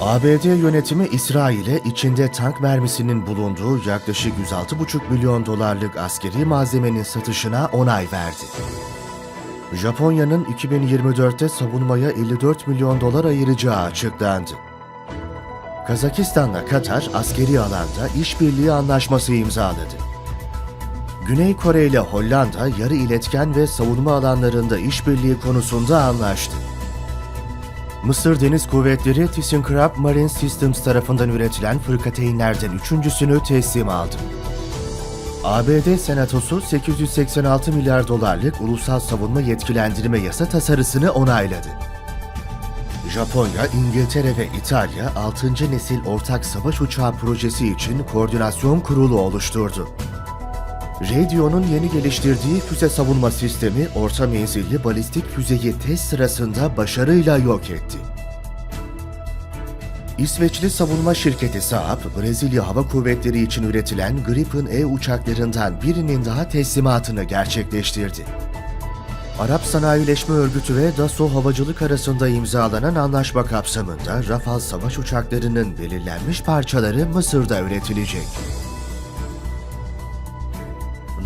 ABD yönetimi İsrail'e içinde tank mermisinin bulunduğu yaklaşık 106,5 milyon dolarlık askeri malzemenin satışına onay verdi. Japonya'nın 2024'te savunmaya 54 milyon dolar ayıracağı açıklandı. Kazakistan'la Katar askeri alanda işbirliği anlaşması imzaladı. Güney Kore ile Hollanda yarı iletken ve savunma alanlarında işbirliği konusunda anlaştı. Mısır Deniz Kuvvetleri ThyssenKrupp Marine Systems tarafından üretilen fırkateynlerden üçüncüsünü teslim aldı. ABD Senatosu 886 milyar dolarlık ulusal savunma yetkilendirme yasa tasarısını onayladı. Japonya, İngiltere ve İtalya 6. nesil ortak savaş uçağı projesi için koordinasyon kurulu oluşturdu. Radio'nun yeni geliştirdiği füze savunma sistemi orta menzilli balistik füzeyi test sırasında başarıyla yok etti. İsveçli savunma şirketi Saab, Brezilya Hava Kuvvetleri için üretilen Gripen E uçaklarından birinin daha teslimatını gerçekleştirdi. Arap Sanayileşme Örgütü ve Dassault Havacılık arasında imzalanan anlaşma kapsamında Rafale savaş uçaklarının belirlenmiş parçaları Mısır'da üretilecek.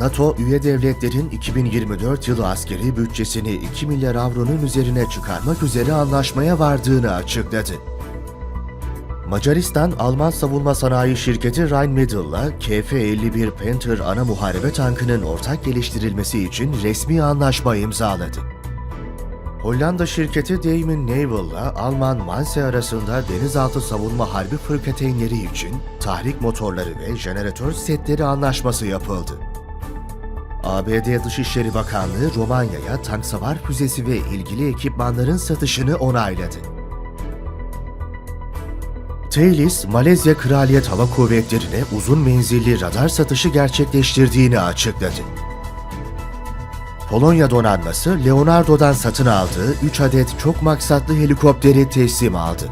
NATO, üye devletlerin 2024 yılı askeri bütçesini 2 milyar avronun üzerine çıkarmak üzere anlaşmaya vardığını açıkladı. Macaristan, Alman savunma sanayi şirketi Rheinmetall'la KF-51 Panther ana muharebe tankının ortak geliştirilmesi için resmi anlaşma imzaladı. Hollanda şirketi Damen Naval'la Alman Manse arasında denizaltı savunma harbi fırkateynleri için tahrik motorları ve jeneratör setleri anlaşması yapıldı. ABD Dışişleri Bakanlığı Romanya'ya tank savar füzesi ve ilgili ekipmanların satışını onayladı. Thales, Malezya Kraliyet Hava Kuvvetleri'ne uzun menzilli radar satışı gerçekleştirdiğini açıkladı. Polonya donanması Leonardo'dan satın aldığı 3 adet çok maksatlı helikopteri teslim aldı.